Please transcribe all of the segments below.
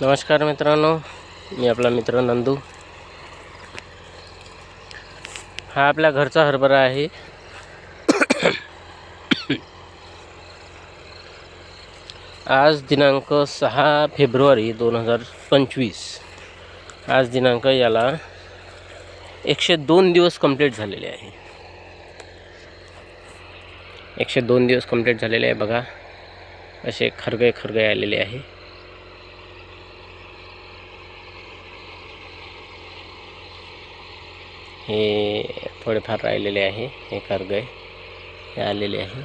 नमस्कार मित्रांनो मी आपला मित्र नंदू. हा आपल्या घरचा हरभरा आहे. आज दिनांक सहा फेब्रुवारी दोन हजार पंचवीस. आज दिनांक याला एकशे दोन दिवस कंप्लीट झालेले आहे. एकशे दोन दिवस कंप्लीट झालेले आहे बघा. असे खरगे खरगे आलेले आहे. हे थोडेफार राहिलेले आहे. हे करगय हे आलेले आहे.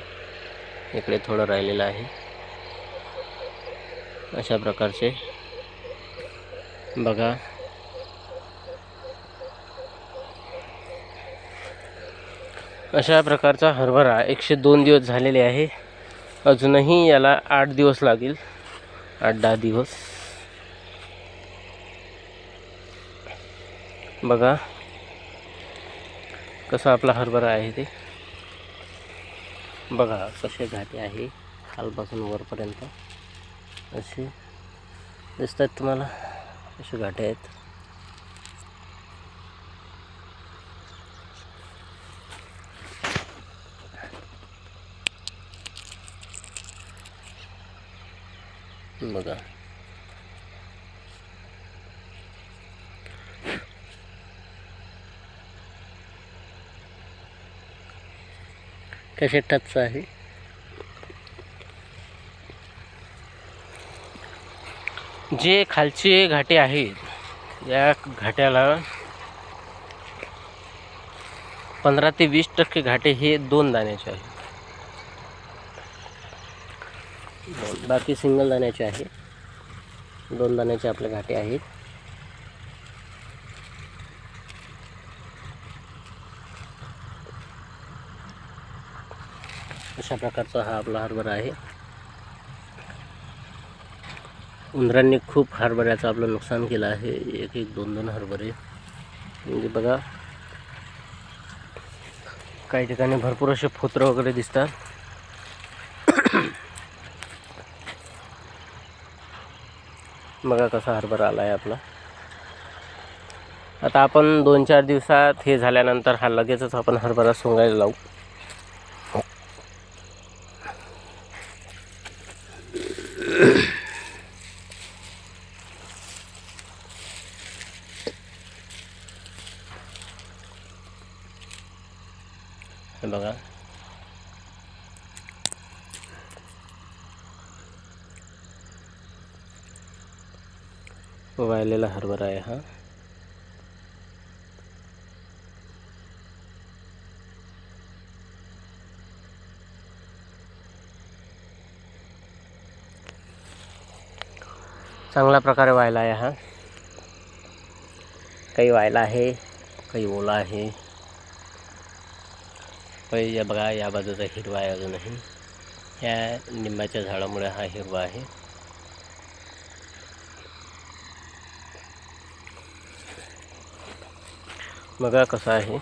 इकडे थोडं राहिलेलं आहे. अशा प्रकारचे. बघा. अशा प्रकारचा हरभरा एकशे दोन दिवस झालेले आहे. अजूनही याला आठ दिवस लागेल. आठ दहा दिवस. बघा. कसा आपला हरभरा आहे ते? बघा कसे घाटे आहे खालपासून वरपर्यंत. असे दिसतात तुम्हाला असे घाटे आहेत. बघा. कसे टच आहे. जे खालचे घाटे आहेत या घाट्याला पंधरा ते वीस टक्के घाटे हे दोन दाण्याचे आहे बाकी सिंगल दाण्याचे आहे. दोन दाण्याचे आपले घाटे आहेत. अशा प्रकारचा हा आपला हरभरा आहे. उंदरांनी खूप हरभऱ्याचं आपलं नुकसान केलं आहे. एक एक दोन दोन हरभरे म्हणजे बघा काही ठिकाणी भरपूर असे फोत्र वगैरे दिसतात. बघा कसा हरभरा आला आहे आपला. आता आपण दोन चार दिवसात हे झाल्यानंतर हा लगेचच आपण हरभरा सोंगायला लावू. हे बघा. वाळलेला हरभरा आहे हा. चांगल्या प्रकारे व्हायला आहे हा. काही व्हायला आहे काही ओला आहे. काही या बघा या बाजूचा हिरवा आहे अजूनही या निंबाच्या झाडामुळे हा हिरवा आहे. बघा कसा आहे.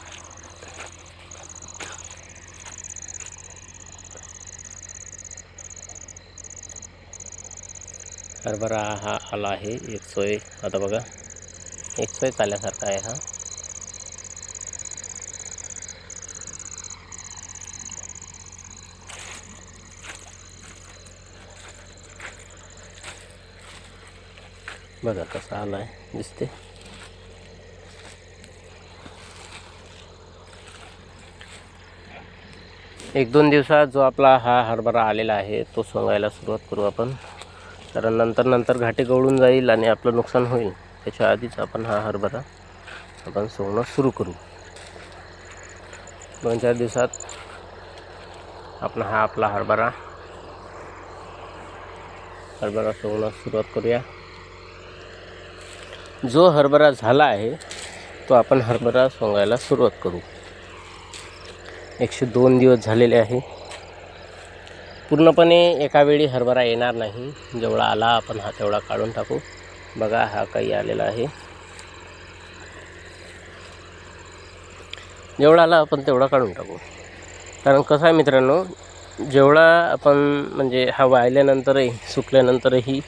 हरभरा हा आला आहे एक सोय. आता बघा एक सोय चालल्यासारखा आहे हा. बघा कसा आला आहे दिसते एक दोन दिवसात जो आपला हा हरभरा आलेला आहे तो सोंगायला सुरुवात करू आपण. कारण नंतर नंतर घाटे गवळून जाईल आणि आपलं नुकसान होईल. त्याच्या आधीच आपण हा हरभरा आपण सोंगणं सुरू करू. दोन चार दिवसात आपण हा आपला हरभरा हरभरा सोंगणं सुरुवात करूया. जो हरभरा झाला आहे तो आपण हरभरा सोंगायला सुरुवात करू. एकशे दोन दिवस झालेले आहे. पूर्णपणे एका वेळी हरभरा येणार नाही. जेवढा आला आपण हा तेवढा काढून टाकू. बघा हा काही आलेला आहे. जेवढा आला आपण तेवढा काढून टाकू. कारण कसं आहे मित्रांनो जेवढा आपण म्हणजे हा वाळल्यानंतरही सुकल्यानंतरही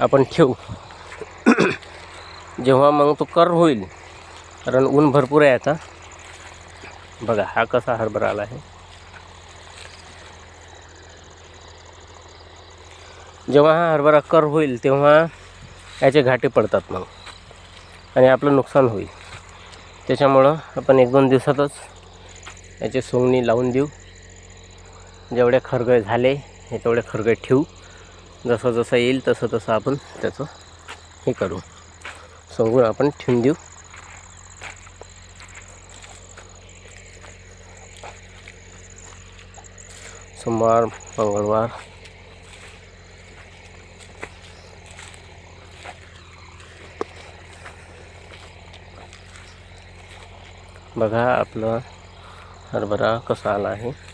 आपण ठेवू. जेव्हा मग तो कर होईल कारण ऊन भरपूर आहे आता. बघा हा कसा हरभरा आला आहे. जेव्हा हा हरभरा कर होईल तेव्हा याचे घाटे पडतात मग. आणि आपलं नुकसान होईल. त्याच्यामुळं आपण एक दोन दिवसातच याची सोंगणी लावून देऊ. जेवढे खरगळे झाले हे तेवढे खरगळे ठेवू. जसं जसं येईल तसं तसं आपण त्याचं हे करू. सगळं आपण ठेवून देऊ. सोमवार मंगळवार. बघा आपलं हरभरा कसा आला आहे.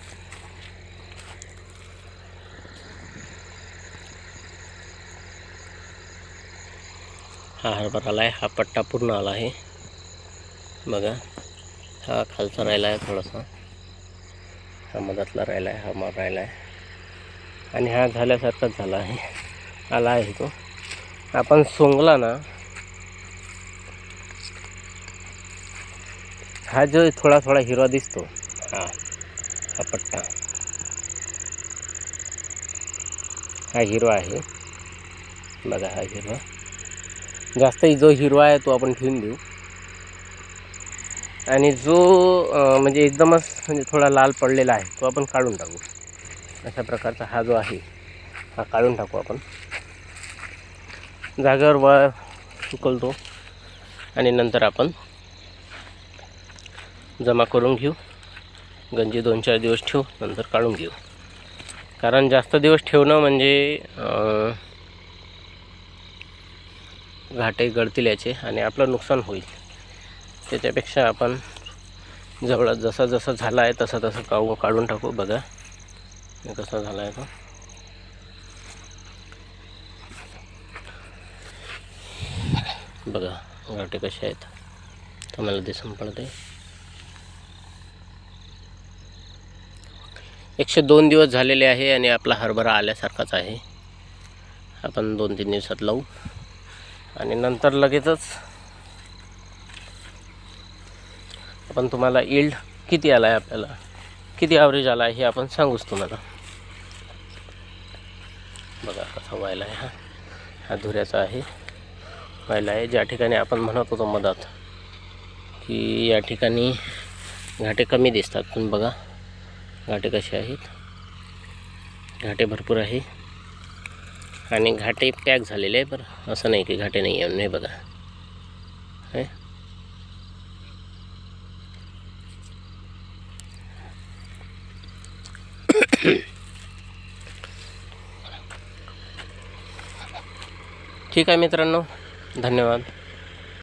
हा हरभरा आला आहे हा पट्टा पूर्ण आला आहे. बघा. हा खालचा राहिला आहे थोडासा. हा मधातला राहिला आहे हा मग राहिला आहे आणि हा झाल्यासारखाच झाला आहे. आला आहे तो. आपण सोंगला ना हा जो थोडा थोडा हिरवा दिसतो हा हा पट्टा हा हिरवा आहे. बघा हा हिरवा. जास्त जो हिरवा आहे तो आपण ठेवून देऊ. आणि जो म्हणजे एकदमच म्हणजे थोडा लाल पडलेला आहे तो आपण काढून टाकू. अशा प्रकारचा हा जो आहे हा काढून टाकू आपण. जागेवर वळ सुकलतो आणि नंतर आपण जमा करून घेऊ. गंजी दोन चार दिवस ठेवू नंतर काढून घेऊ. कारण जास्त दिवस ठेवणं म्हणजे घाटे गळतील याचे आणि आपलं नुकसान होईल. त्याच्यापेक्षा आपण जवळ जसा जसा झाला आहे तसा तसं काऊ काढून टाकू. बघा. कसा झाला आहे तो बघा घाटे कसे आहेत. तुम्हाला दिसून पडते. एकशे दोन दिवस झालेले आहे आणि आपला हरभरा आल्यासारखाच आहे. आपण दोन तीन दिवसात लावू. आणि नंतर लगेचच आपण तुम्हाला इल्ड किती आला आहे आपल्याला? किती ॲव्हरेज आला आहे हे आपण सांगूच तुम्हाला. बघा कसा व्हायला आहे हा. हा धुऱ्याचा आहे. व्हायला आहे. ज्या ठिकाणी आपण म्हणत होतो मधात की या ठिकाणी घाटे कमी दिसतात. पण बघा घाटे कसे आहेत? घाटे भरपूर आहे. आणि घाटे पॅक आहे बरं. असं नाही की घाटे नहीं आहे, नाही बघा. हे. ठीक आहे मित्रांनो, धन्यवाद.